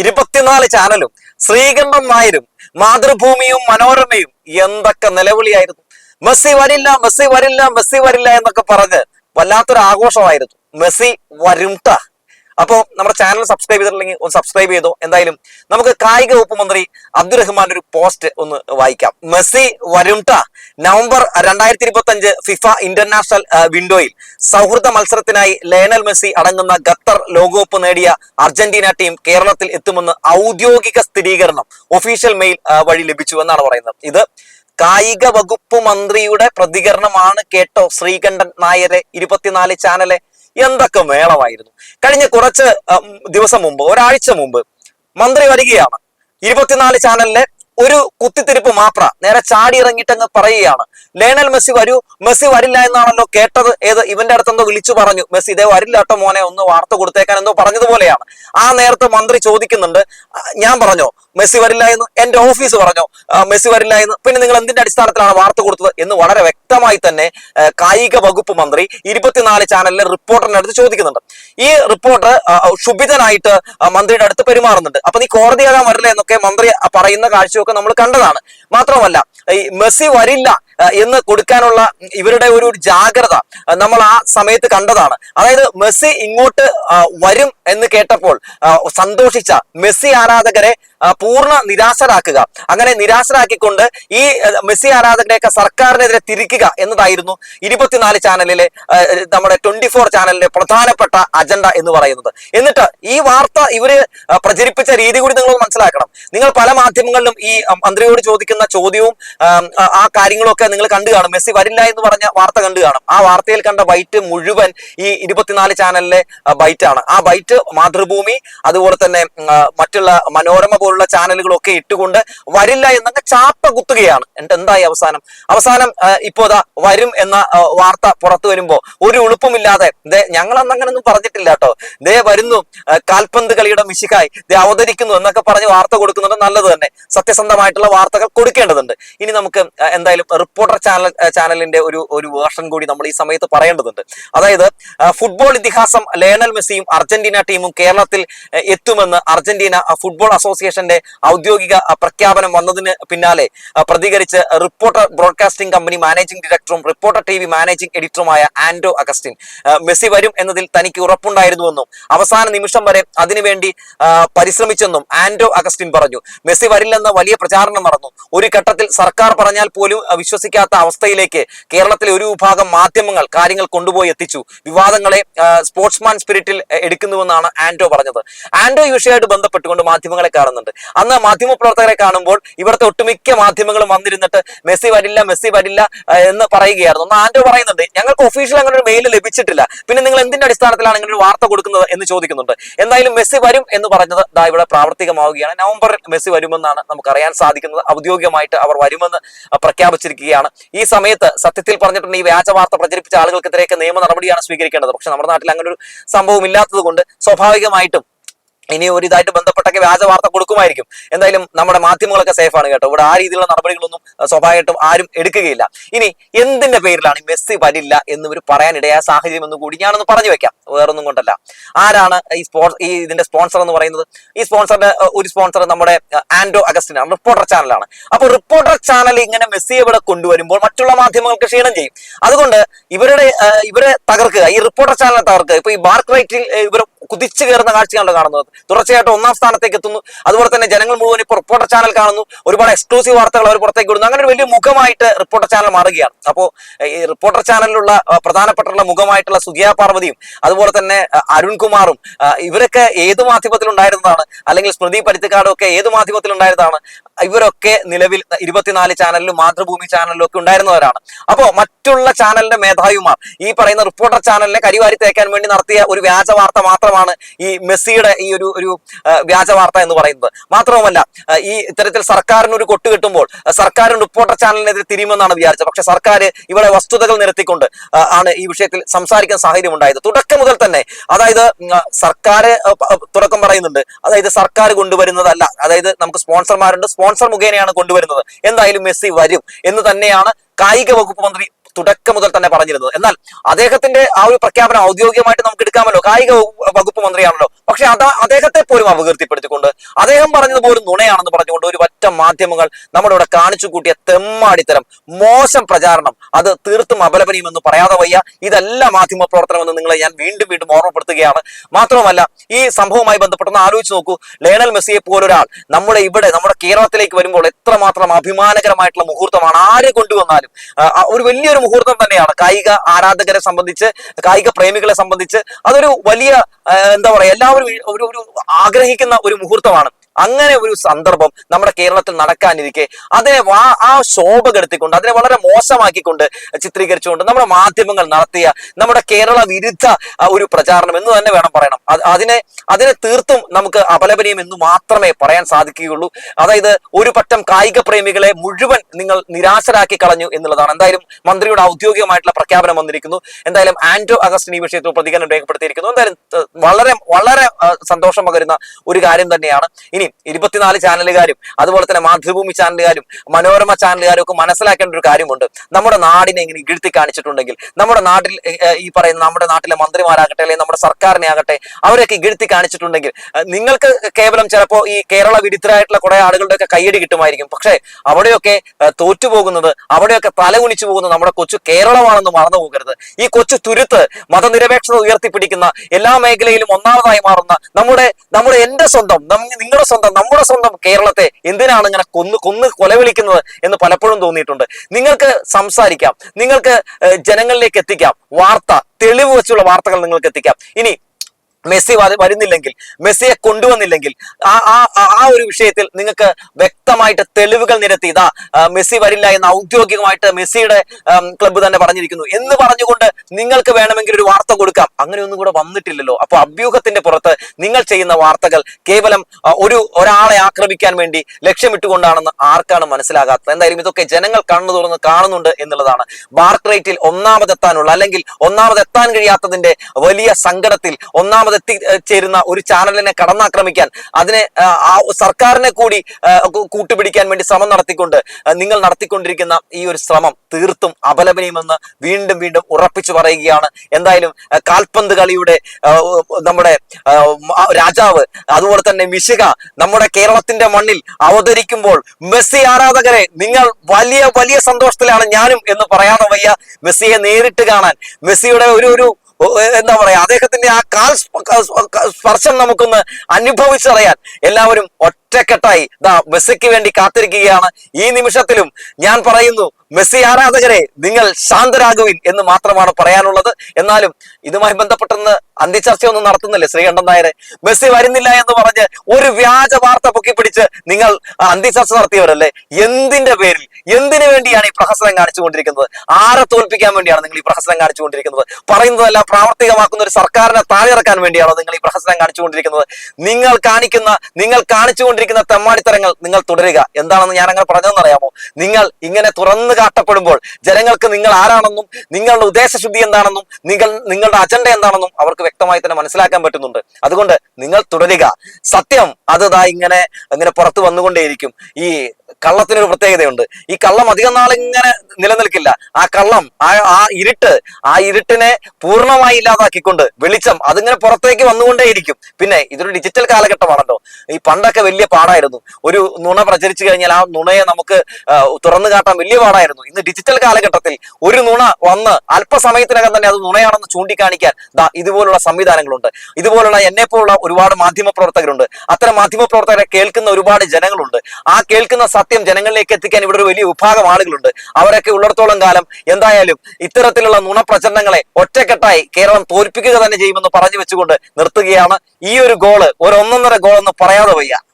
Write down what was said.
ഇരുപത്തിനാല് ചാനലും ശ്രീകണ്ഠം നായരും മാതൃഭൂമിയും മനോരമയും എന്തൊക്കെ നിലവിളിയായിരുന്നു. മെസ്സി വരില്ല മെസ്സി വരില്ല മെസ്സി വരില്ല എന്നൊക്കെ പറഞ്ഞ് വല്ലാത്തൊരു ആഘോഷമായിരുന്നു. മെസ്സി വരുംട്ട അപ്പോ നമ്മുടെ ചാനൽ സബ്സ്ക്രൈബ് ചെയ്തിട്ടില്ലെങ്കിൽ ഒന്ന് സബ്സ്ക്രൈബ് ചെയ്തോ. എന്തായാലും നമുക്ക് കായിക വകുപ്പ് മന്ത്രി അബ്ദുറഹ്മാന്റെ ഒരു പോസ്റ്റ് ഒന്ന് വായിക്കാം. മെസ്സി വരുംട്ട നവംബർ രണ്ടായിരത്തി ഇരുപത്തി അഞ്ച് ഫിഫ ഇന്റർനാഷണൽ വിൻഡോയിൽ സൗഹൃദ മത്സരത്തിനായി ലയനൽ മെസ്സി അടങ്ങുന്ന ഖത്തർ ലോകകപ്പ് നേടിയ അർജന്റീന ടീം കേരളത്തിൽ എത്തുമെന്ന് ഔദ്യോഗിക സ്ഥിരീകരണം ഒഫീഷ്യൽ മെയിൽ വഴി ലഭിച്ചു എന്നാണ് പറയുന്നത്. ഇത് കായിക വകുപ്പ് മന്ത്രിയുടെ പ്രതികരണമാണ് കേട്ടോ ശ്രീകണ്ഠൻ നായരെ ഇരുപത്തിനാല് ചാനലെ എന്തൊക്കെ മേളമായിരുന്നു. കഴിഞ്ഞ കുറച്ച് ദിവസം മുമ്പ് ഒരാഴ്ച മുമ്പ് മന്ത്രി വരികയാണ്. ഇരുപത്തിനാല് ചാനലിലെ ഒരു കുത്തിത്തിരിപ്പ് മാത്ര. നേരെ ചാടി ഇറങ്ങിയിട്ട് അങ്ങ് പറയുകയാണ്. ലേണൽ മെസ്സി വരൂ. മെസ്സി വരില്ല എന്നാണല്ലോ കേട്ടത്. ഏത് ഇവന്റെ അടുത്ത് എന്തോ വിളിച്ചു പറഞ്ഞു. മെസ്സി ഇതേ വരില്ല കേട്ടോ മോനെ ഒന്ന് വാർത്ത കൊടുത്തേക്കാൻ എന്തോ പറഞ്ഞതുപോലെയാണ്. ആ നേരത്തെ മന്ത്രി ചോദിക്കുന്നുണ്ട്. ഞാൻ പറഞ്ഞോ മെസ്സി വരില്ല എന്ന്? എന്റെ ഓഫീസ് പറഞ്ഞോ മെസ്സി വരില്ല എന്ന്. പിന്നെ നിങ്ങൾ എന്തിന്റെ അടിസ്ഥാനത്തിലാണ് വാർത്ത കൊടുത്തത് എന്ന് വളരെ വ്യക്തമായി തന്നെ കായിക വകുപ്പ് മന്ത്രി ഇരുപത്തിനാല് ചാനലിലെ റിപ്പോർട്ടറിന്റെ അടുത്ത് ചോദിക്കുന്നുണ്ട്. ഈ റിപ്പോർട്ടർ ക്ഷുഭിതനായിട്ട് മന്ത്രിയുടെ അടുത്ത് പെരുമാറുന്നുണ്ട്. അപ്പൊ നീ കോടതിയാകാൻ വരില്ല എന്നൊക്കെ മന്ത്രി പറയുന്ന പറയുന്ന കാഴ്ചയൊക്കെ നമ്മൾ കണ്ടതാണ്. മാത്രമല്ല ഈ മെസ്സി വരില്ല. എന്ന് കൊടുക്കാനുള്ള ഇവരുടെ ഒരു ജാഗ്രത നമ്മൾ ആ സമയത്ത് കണ്ടതാണ്. അതായത് മെസ്സി ഇങ്ങോട്ട് വരും എന്ന് കേട്ടപ്പോൾ സന്തോഷിച്ച മെസ്സി ആരാധകരെ പൂർണ നിരാശരാക്കുക. അങ്ങനെ നിരാശരാക്കിക്കൊണ്ട് ഈ മെസ്സി ആരാധകരെയൊക്കെ സർക്കാരിനെതിരെ തിരിക്കുക എന്നതായിരുന്നു ഇരുപത്തിനാല് ചാനലിലെ നമ്മുടെ ട്വന്റി ഫോർ ചാനലിലെ പ്രധാനപ്പെട്ട അജണ്ട എന്ന് പറയുന്നത്. എന്നിട്ട് ഈ വാർത്ത ഇവർ പ്രചരിപ്പിച്ച രീതി കൂടി നിങ്ങൾ മനസ്സിലാക്കണം. നിങ്ങൾ പല മാധ്യമങ്ങളിലും ഈ മന്ത്രിയോട് ചോദിക്കുന്ന ചോദ്യവും ആ കാര്യങ്ങളൊക്കെ നിങ്ങൾ കണ്ടു കാണും. മെസ്സി വരില്ല എന്ന് പറഞ്ഞ വാർത്ത കണ്ടു കാണും. ആ വാർത്തയിൽ കണ്ട ബൈറ്റ് മുഴുവൻ ഈ ഇരുപത്തിനാല് ചാനലിലെ ബൈറ്റ് ആണ് ആ ബൈറ്റ് മാതൃഭൂമി അതുപോലെ തന്നെ മറ്റുള്ള മനോരമ പോലുള്ള ചാനലുകളൊക്കെ ഇട്ടുകൊണ്ട് വരില്ല എന്നൊക്കെ ചാപ്പ കുത്തുകയാണ്. എന്നിട്ട് എന്തായി അവസാനം? അവസാനം ഇപ്പോ ദാ വരും എന്ന വാർത്ത പുറത്തു വരുമ്പോ ഒരു ഉളുപ്പുമില്ലാതെ ദേ ഞങ്ങൾ അന്ന് പറഞ്ഞിട്ടില്ല കേട്ടോ. ദേ വരുന്നു കാൽപന്ത് കളിയുടെ മിശിക്കായി ദേ അവതരിക്കുന്നു എന്നൊക്കെ പറഞ്ഞ് വാർത്ത കൊടുക്കുന്നുണ്ട് നല്ലത് തന്നെ. സത്യസന്ധമായിട്ടുള്ള വാർത്തകൾ കൊടുക്കേണ്ടതുണ്ട്. ഇനി നമുക്ക് എന്തായാലും റിപ്പോർട്ടർ ചാനൽ ചാനലിന്റെ ഒരു ഒരു വേർഷൻ കൂടി നമ്മൾ ഈ സമയത്ത് പറയേണ്ടതുണ്ട്. അതായത് ഫുട്ബോൾ ഇതിഹാസം ലയണൽ മെസ്സിയും അർജന്റീന ടീമും കേരളത്തിൽ എത്തുമെന്ന് അർജന്റീന ഫുട്ബോൾ അസോസിയേഷന്റെ ഔദ്യോഗിക പ്രഖ്യാപനം വന്നതിന് പിന്നാലെ പ്രതികരിച്ച് റിപ്പോർട്ടർ ബ്രോഡ്കാസ്റ്റിംഗ് കമ്പനി മാനേജിംഗ് ഡയറക്ടറും റിപ്പോർട്ടർ ടി വി മാനേജിംഗ് എഡിറ്ററുമായ ആൻഡോ അഗസ്റ്റിൻ മെസ്സി വരും എന്നതിൽ തനിക്ക് ഉറപ്പുണ്ടായിരുന്നുവെന്നും അവസാന നിമിഷം വരെ അതിനുവേണ്ടി പരിശ്രമിച്ചെന്നും ആൻഡോ അഗസ്റ്റിൻ പറഞ്ഞു. മെസ്സി വരില്ലെന്ന വലിയ പ്രചാരണം നടന്നു ഒരു ഘട്ടത്തിൽ സർക്കാർ പറഞ്ഞാൽ പോലും ആ, വിശ്വസിക്കാത്ത അവസ്ഥയിലേക്ക് കേരളത്തിലെ ഒരു വിഭാഗം മാധ്യമങ്ങൾ കാര്യങ്ങൾ കൊണ്ടുപോയി എത്തിച്ചു. വിവാദങ്ങളെ സ്പോർട്സ്മാൻ സ്പിരിറ്റിൽ എടുക്കുന്നുവെന്നാണ് ആൻഡോ പറഞ്ഞത്. ആൻഡോ ഈ വിഷയമായിട്ട് ബന്ധപ്പെട്ടുകൊണ്ട് മാധ്യമങ്ങളെ കാണുന്നുണ്ട്. അന്ന് മാധ്യമ പ്രവർത്തകരെ കാണുമ്പോൾ ഇവിടുത്തെ ഒട്ടുമിക്ക മാധ്യമങ്ങളും വന്നിരുന്നിട്ട് മെസ്സി വരില്ല മെസ്സി വരില്ല എന്ന് പറയുകയായിരുന്നു. ഒന്ന് ആൻഡോ പറയുന്നുണ്ട് ഞങ്ങൾക്ക് ഒഫീഷ്യൽ അങ്ങനെ ഒരു മെയിൽ ലഭിച്ചിട്ടില്ല. പിന്നെ നിങ്ങൾ എന്തിന്റെ അടിസ്ഥാനത്തിലാണ് ഇങ്ങനെ ഒരു വാർത്ത കൊടുക്കുന്നത്? എന്ന് ചോദിക്കുന്നുണ്ട്. എന്തായാലും മെസ്സി വരും എന്ന് പറഞ്ഞത് ദാ ഇവിടെ പ്രാവർത്തികമാവുകയാണ്. നവംബറിൽ മെസ്സി വരുമെന്നാണ് നമുക്ക് അറിയാൻ സാധിക്കുന്നത്. ഔദ്യോഗികമായിട്ട് അവർ വരുമെന്ന് പ്രഖ്യാപിച്ചിരിക്കുകയാണ് ഈ സമയത്ത് സത്യത്തിൽ പറഞ്ഞിട്ടുണ്ട് ഈ വ്യാജ വാർത്ത പ്രചരിപ്പിച്ച ആളുകൾക്കെതിരെയൊക്കെ നിയമ നടപടിയാണ് സ്വീകരിക്കേണ്ടത്. പക്ഷെ നമ്മുടെ നാട്ടിൽ അങ്ങനെ ഒരു സംഭവം ഇല്ലാത്തത് കൊണ്ട് സ്വാഭാവികമായിട്ടും ഇനി ഒരു ഇതായിട്ട് ബന്ധപ്പെട്ടൊക്കെ വ്യാജ വാർത്ത കൊടുക്കുമായിരിക്കും. എന്തായാലും നമ്മുടെ മാധ്യമങ്ങളൊക്കെ സേഫ് ആണ് കേട്ടോ. ഇവിടെ ആ രീതിയിലുള്ള നടപടികളൊന്നും സ്വാഭാവികമായിട്ടും ആരും എടുക്കുകയില്ല. ഇനി എന്തിന്റെ പേരിലാണ് മെസ്സി വരില്ല ഇവർ പറയാനിടയായ സാഹചര്യം എന്ന് കൂടി ഞാനൊന്ന് പറഞ്ഞു വെക്കാം. വേറൊന്നും കൊണ്ടല്ല. ആരാണ് ഈ സ്പോൺസ് ഈ ഇതിന്റെ സ്പോൺസർ എന്ന് പറയുന്നത്? ഈ സ്പോൺസറിന്റെ ഒരു സ്പോൺസർ നമ്മുടെ ആൻഡോ അഗസ്റ്റിൻ ആണ്. റിപ്പോർട്ടർ ചാനലാണ് അപ്പോൾ റിപ്പോർട്ടർ ചാനൽ ഇങ്ങനെ മെസ്സിയെ ഇവിടെ കൊണ്ടുവരുമ്പോൾ മറ്റുള്ള മാധ്യമങ്ങൾക്ക് ക്ഷീണം ചെയ്യും. അതുകൊണ്ട് ഇവരുടെ ഇവരെ തകർക്കുക ഈ റിപ്പോർട്ടർ ചാനലിനെ തകർക്കുക. ഇപ്പൊ ഈ ബാർക്ക് റൈറ്റിൽ ഇവർ കുതിച്ചു കയറുന്ന കാഴ്ചയാണ് കാണുന്നത്. തുടർച്ചയായിട്ട് ഒന്നാം സ്ഥാനത്തേക്ക് എത്തുന്നു അതുപോലെ തന്നെ ജനങ്ങൾ മുഴുവൻ ഇപ്പോൾ റിപ്പോർട്ടർ ചാനൽ കാണുന്നു. ഒരുപാട് എക്സ്ക്ലൂസീവ് വാർത്തകൾ അവർ പുറത്തേക്ക് വിടുന്നു അങ്ങനെ ഒരു വലിയ മുഖമായിട്ട് റിപ്പോർട്ടർ ചാനൽ മാറുകയാണ്. അപ്പോൾ ഈ റിപ്പോർട്ടർ ചാനലിലുള്ള പ്രധാനപ്പെട്ടുള്ള മുഖമായിട്ടുള്ള സുധിയ പാർവതിയും അതുപോലെ തന്നെ അരുൺകുമാറും ഇവരൊക്കെ ഏത് മാധ്യമത്തിൽ ഉണ്ടായിരുന്നതാണ് അല്ലെങ്കിൽ സ്മൃതി പരുത്തിക്കാടും ഒക്കെ ഏത് മാധ്യമത്തിൽ ഉണ്ടായിരുന്നതാണ് ഇവരൊക്കെ നിലവിൽ ഇരുപത്തിനാല് ചാനലിലും മാതൃഭൂമി ചാനലിലും ഒക്കെ ഉണ്ടായിരുന്നവരാണ്. അപ്പോൾ മറ്റുള്ള ചാനലിന്റെ മേധാവിമാർ ഈ പറയുന്ന റിപ്പോർട്ടർ ചാനലിനെ കരിവാരി തേക്കാൻ വേണ്ടി നടത്തിയ ഒരു വ്യാജ വാർത്ത മാത്രമാണ് ഈ മെസ്സിയുടെ ഈ ഒരു ഒരു വ്യാജ വാർത്ത എന്ന് പറയുന്നത്. മാത്രവുമല്ല ഈ ഇത്തരത്തിൽ സർക്കാരിന് ഒരു കൊട്ട് കിട്ടുമ്പോൾ സർക്കാരും റിപ്പോർട്ടർ ചാനലിനെതിരെ തിരിയുമെന്നാണ് വിചാരിച്ചത്. പക്ഷെ സർക്കാർ ഇവിടെ വസ്തുതകൾ നിരത്തിക്കൊണ്ട് ആണ് ഈ വിഷയത്തിൽ സംസാരിക്കാൻ സാഹചര്യം ഉണ്ടായത് തുടക്കം മുതൽ തന്നെ അതായത് സർക്കാർ തുടക്കം പറയുന്നുണ്ട്. അതായത് സർക്കാർ കൊണ്ടുവരുന്നതല്ല. അതായത് നമുക്ക് സ്പോൺസർമാരുണ്ട് സ്പോൺസർ മുഖേനയാണ് കൊണ്ടുവരുന്നത്. എന്തായാലും മെസ്സി വരും എന്ന് തന്നെയാണ് കായിക വകുപ്പ് മന്ത്രി തുടക്കം മുതൽ തന്നെ പറഞ്ഞിരുന്നത്. എന്നാൽ അദ്ദേഹത്തിന്റെ ആ ഒരു പ്രഖ്യാപനം ഔദ്യോഗികമായിട്ട് നമുക്ക് എടുക്കാമല്ലോ. കായിക വകുപ്പ് മന്ത്രിയാണല്ലോ. പക്ഷെ അത് അദ്ദേഹത്തെ പോലും അപകീർത്തിപ്പെടുത്തിക്കൊണ്ട് അദ്ദേഹം പറഞ്ഞത് പോലും നുണയാണെന്ന് പറഞ്ഞുകൊണ്ട് ഒരു ഒറ്റ മാധ്യമങ്ങൾ നമ്മുടെ ഇവിടെ കാണിച്ചു കൂട്ടിയ തെമ്മാടിത്തരം മോശം പ്രചാരണം അത് തീർത്തും അപലപനീയമെന്ന് പറയാതെ വയ്യ. ഇതല്ല മാധ്യമ പ്രവർത്തനമെന്ന് നിങ്ങളെ ഞാൻ വീണ്ടും വീണ്ടും ഓർമ്മപ്പെടുത്തുകയാണ്. മാത്രമല്ല ഈ സംഭവവുമായി ബന്ധപ്പെട്ടൊന്ന് ആലോചിച്ച് നോക്കൂ. ലയണൽ മെസ്സിയെ പോലൊരാൾ നമ്മുടെ ഇവിടെ നമ്മുടെ കേരളത്തിലേക്ക് വരുമ്പോൾ എത്രമാത്രം അഭിമാനകരമായിട്ടുള്ള മുഹൂർത്തമാണ്. ആരെ കൊണ്ടുവന്നാലും ഒരു വലിയൊരു മുഹൂർത്തം തന്നെയാണ്. കായിക ആരാധകരെ സംബന്ധിച്ച് കായിക പ്രേമികളെ സംബന്ധിച്ച് അതൊരു വലിയ എന്താ പറയാ എല്ലാവരും ഒരു ഒരു ആഗ്രഹിക്കുന്ന ഒരു മുഹൂർത്തമാണ്. അങ്ങനെ ഒരു സന്ദർഭം നമ്മുടെ കേരളത്തിൽ നടക്കാനിരിക്കെ. അതിനെ ആ ശോഭ കെടുത്തിക്കൊണ്ട് അതിനെ വളരെ മോശമാക്കിക്കൊണ്ട് ചിത്രീകരിച്ചുകൊണ്ട് നമ്മുടെ മാധ്യമങ്ങൾ നടത്തിയ നമ്മുടെ കേരള വിരുദ്ധ ഒരു പ്രചാരണം എന്ന് തന്നെ വേണം പറയണം. അത് അതിനെ അതിനെ തീർത്തും നമുക്ക് അപലപനീയം എന്ന് മാത്രമേ പറയാൻ സാധിക്കുകയുള്ളൂ. അതായത് ഒരു പറ്റം കായിക പ്രേമികളെ മുഴുവൻ നിങ്ങൾ നിരാശരാക്കി കളഞ്ഞു എന്നുള്ളതാണ്. എന്തായാലും മന്ത്രിയുടെ ഔദ്യോഗികമായിട്ടുള്ള പ്രഖ്യാപനം വന്നിരിക്കുന്നു. എന്തായാലും ആന്റോ അഗസ്റ്റിൻ ഈ വിഷയത്തിൽ പ്രതികരണം രേഖപ്പെടുത്തിയിരിക്കുന്നു. എന്തായാലും വളരെ വളരെ സന്തോഷം പകരുന്ന ഒരു കാര്യം തന്നെയാണ്. ഇനി ഇരുപത്തിനാല് ചാനലുകാരും അതുപോലെ തന്നെ മാതൃഭൂമി ചാനലുകാരും മനോരമ ചാനലുകാരും ഒക്കെ മനസ്സിലാക്കേണ്ട ഒരു കാര്യമുണ്ട്. നമ്മുടെ നാടിനെ ഇങ്ങനെ ഇഴുത്തി കാണിച്ചിട്ടുണ്ടെങ്കിൽ നമ്മുടെ നാട്ടിൽ ഈ പറയുന്ന നമ്മുടെ നാട്ടിലെ മന്ത്രിമാരാകട്ടെ അല്ലെങ്കിൽ നമ്മുടെ സർക്കാരിനെ ആകട്ടെ അവരൊക്കെ ഇഴുത്തി കാണിച്ചിട്ടുണ്ടെങ്കിൽ നിങ്ങൾക്ക് കേവലം ചിലപ്പോൾ ഈ കേരള വിരുദ്ധരായിട്ടുള്ള കുറെ ആളുകളുടെ ഒക്കെ കയ്യടി കിട്ടുമായിരിക്കും. പക്ഷേ അവിടെയൊക്കെ തോറ്റുപോകുന്നത് അവിടെയൊക്കെ തലകുനിച്ചു പോകുന്നത് നമ്മുടെ കൊച്ചു കേരളമാണെന്ന് മറന്നു പോകരുത്. ഈ കൊച്ചു തുരുത്ത് മതനിരപേക്ഷത ഉയർത്തിപ്പിടിക്കുന്ന എല്ലാ മേഖലയിലും ഒന്നാമതായി മാറുന്ന നമ്മുടെ നമ്മുടെ എന്റെ സ്വന്തം നിങ്ങളുടെ സ്വന്തം നമ്മുടെ സ്വന്തം കേരളത്തെ എന്തിനാണ് ഇങ്ങനെ കൊന്ന് കൊന്ന് കൊലവിളിക്കുന്നത് എന്ന് പലപ്പോഴും തോന്നിയിട്ടുണ്ട്. നിങ്ങൾക്ക് സംസാരിക്കാം നിങ്ങൾക്ക് ജനങ്ങളിലേക്ക് എത്തിക്കാം വാർത്ത തെളിവ് വെച്ചുള്ള വാർത്തകൾ നിങ്ങൾക്ക് എത്തിക്കാം. ഇനി മെസ്സി വരുന്നില്ലെങ്കിൽ മെസ്സിയെ കൊണ്ടുവന്നില്ലെങ്കിൽ ആ ആ ഒരു വിഷയത്തിൽ നിങ്ങൾക്ക് വ്യക്തമായിട്ട് തെളിവുകൾ നിരത്തി ഇതാ മെസ്സി വരില്ല എന്ന് ഔദ്യോഗികമായിട്ട് മെസ്സിയുടെ ക്ലബ്ബ് തന്നെ പറഞ്ഞിരിക്കുന്നു. എന്ന് പറഞ്ഞുകൊണ്ട് നിങ്ങൾക്ക് വേണമെങ്കിൽ ഒരു വാർത്ത കൊടുക്കാം. അങ്ങനെയൊന്നും കൂടെ വന്നിട്ടില്ലല്ലോ. അപ്പൊ അഭ്യൂഹത്തിന്റെ പുറത്ത് നിങ്ങൾ ചെയ്യുന്ന വാർത്തകൾ കേവലം ഒരു ഒരാളെ ആക്രമിക്കാൻ വേണ്ടി ലക്ഷ്യമിട്ടുകൊണ്ടാണെന്ന് ആർക്കാണ് മനസ്സിലാകാത്തത്? എന്തായാലും ഇതൊക്കെ ജനങ്ങൾ കണ്ണു തുറന്ന് കാണുന്നുണ്ട് എന്നുള്ളതാണ്. ബാർക്ക് റേറ്റിൽ ഒന്നാമതെത്താനുള്ള അല്ലെങ്കിൽ ഒന്നാമതെത്താൻ കഴിയാത്തതിന്റെ വലിയ സങ്കടത്തിൽ ഒന്നാമതെത്തി ഏഹ്, എത്തിച്ചേരുന്ന ഒരു ചാനലിനെ കടന്നാക്രമിക്കാൻ അതിനെ ആ, സർക്കാരിനെ കൂടി കൂട്ടുപിടിക്കാൻ വേണ്ടി ശ്രമം നടത്തിക്കൊണ്ട് നിങ്ങൾ നടത്തിക്കൊണ്ടിരിക്കുന്ന ഈ ഒരു ശ്രമം തീർത്തും അപലപനീയമെന്ന് വീണ്ടും വീണ്ടും ഉറപ്പിച്ചു പറയുകയാണ്. എന്തായാലും കാൽപന്ത് കളിയുടെ നമ്മുടെ രാജാവ് അതുപോലെ തന്നെ മിശിക നമ്മുടെ കേരളത്തിന്റെ മണ്ണിൽ അവതരിക്കുമ്പോൾ മെസ്സി ആരാധകരെ നിങ്ങൾ വലിയ വലിയ സന്തോഷത്തിലാണ് ഞാനും എന്ന് പറയാതെ വയ്യ. മെസ്സിയെ നേരിട്ട് കാണാൻ മെസ്സിയുടെ ഒരു ഒരു എന്താ പറയാ അദ്ദേഹത്തിന്റെ ആ കാൽ സ്പർശം നമുക്കൊന്ന് അനുഭവിച്ചറിയാൻ എല്ലാവരും ഒറ്റക്കെട്ടായി. ദാ മെസ്സിക്ക് വേണ്ടി കാത്തിരിക്കുകയാണ്. ഈ നിമിഷത്തിലും ഞാൻ പറയുന്നു മെസ്സി ആരാധകരെ നിങ്ങൾ ശാന്തരാകുവിൻ എന്ന് മാത്രമാണ് പറയാനുള്ളത്. എന്നാലും ഇതുമായി ബന്ധപ്പെട്ടെന്ന് അന്ത്യചർച്ചയൊന്നും നടത്തുന്നില്ലേ ശ്രീകണ്ഠൻ നായരെ? മെസ്സി വരുന്നില്ല എന്ന് പറഞ്ഞ് ഒരു വ്യാജ വാർത്ത പൊക്കിപ്പിടിച്ച് നിങ്ങൾ അന്ത്യചർച്ച നടത്തിയവരല്ലേ? എന്തിന്റെ പേരിൽ? എന്തിനു വേണ്ടിയാണ് ഈ പ്രഹസനം കാണിച്ചുകൊണ്ടിരിക്കുന്നത്? ആരെ തോൽപ്പിക്കാൻ വേണ്ടിയാണ് നിങ്ങൾ ഈ പ്രഹസനം കാണിച്ചുകൊണ്ടിരിക്കുന്നത്? പറയുന്നതെല്ലാം പ്രാവർത്തികമാക്കുന്ന ഒരു സർക്കാരിനെ താഴെയിറക്കാൻ വേണ്ടിയാണോ നിങ്ങൾ ഈ പ്രഹസനം കാണിച്ചുകൊണ്ടിരിക്കുന്നത്? നിങ്ങൾ കാണിക്കുന്ന നിങ്ങൾ കാണിച്ചുകൊണ്ടിരിക്കുന്ന തെമ്മാടിത്തരങ്ങൾ നിങ്ങൾ തുടരുക. എന്താണെന്ന് ഞാൻ അങ്ങനെ പറഞ്ഞതെന്ന് അറിയാമോ നിങ്ങൾ ഇങ്ങനെ തുറന്നു കാട്ടപ്പെടുമ്പോൾ ജനങ്ങൾക്ക് നിങ്ങൾ ആരാണെന്നും നിങ്ങളുടെ ഉദ്ദേശശുദ്ധി എന്താണെന്നും നിങ്ങൾ നിങ്ങളുടെ അജണ്ട എന്താണെന്നും അവർക്ക് വ്യക്തമായി തന്നെ മനസ്സിലാക്കാൻ പറ്റുന്നുണ്ട്. അതുകൊണ്ട് നിങ്ങൾ തുടരുക. സത്യം അത് ഇങ്ങനെ അങ്ങനെ പുറത്തു വന്നുകൊണ്ടേയിരിക്കും. ഈ കള്ളത്തിനൊരു പ്രത്യേകതയുണ്ട്. ഈ കള്ളം അധികം നാൾ ഇങ്ങനെ നിലനിൽക്കില്ല. ആ കള്ളം ആ ആ ഇരുട്ട് ആ ഇരുട്ടിനെ പൂർണമായി ഇല്ലാതാക്കിക്കൊണ്ട് വെളിച്ചം അതിങ്ങനെ പുറത്തേക്ക് വന്നുകൊണ്ടേയിരിക്കും. പിന്നെ ഇതൊരു ഡിജിറ്റൽ കാലഘട്ടമാണല്ലോ. ഈ പണ്ടൊക്കെ വലിയ പാടായിരുന്നു. ഒരു നുണ പ്രചരിച്ചു കഴിഞ്ഞാൽ ആ നുണയെ നമുക്ക് തുറന്നു കാട്ടാൻ വലിയ പാടായിരുന്നു. ഇന്ന് ഡിജിറ്റൽ കാലഘട്ടത്തിൽ ഒരു നുണ വന്ന് അല്പസമയത്തിനകം തന്നെ അത് നുണയാണെന്ന് ചൂണ്ടിക്കാണിക്കാൻ ദാ ഇതുപോലുള്ള സംവിധാനങ്ങളുണ്ട്. ഇതുപോലുള്ള എന്നെ പോലുള്ള ഒരുപാട് മാധ്യമ പ്രവർത്തകരുണ്ട് അത്തരം മാധ്യമ പ്രവർത്തകരെ കേൾക്കുന്ന ഒരുപാട് ജനങ്ങളുണ്ട്. ആ കേൾക്കുന്ന സത്യം ജനങ്ങളിലേക്ക് എത്തിക്കാൻ ഇവിടെ ഒരു വലിയ വിഭാഗം ആളുകളുണ്ട്. അവരൊക്കെ ഉള്ളിടത്തോളം കാലം എന്തായാലും ഇത്തരത്തിലുള്ള നുണപ്രചരണങ്ങളെ ഒറ്റക്കെട്ടായി കേരളം തോൽപ്പിക്കുക തന്നെ ചെയ്യുമെന്ന് പറഞ്ഞു വെച്ചുകൊണ്ട് നിർത്തുകയാണ്. ഈ ഒരു ഗോൾ ഒരു ഒന്നൊന്നര ഗോൾ എന്ന് പറയാതെ വയ്യ.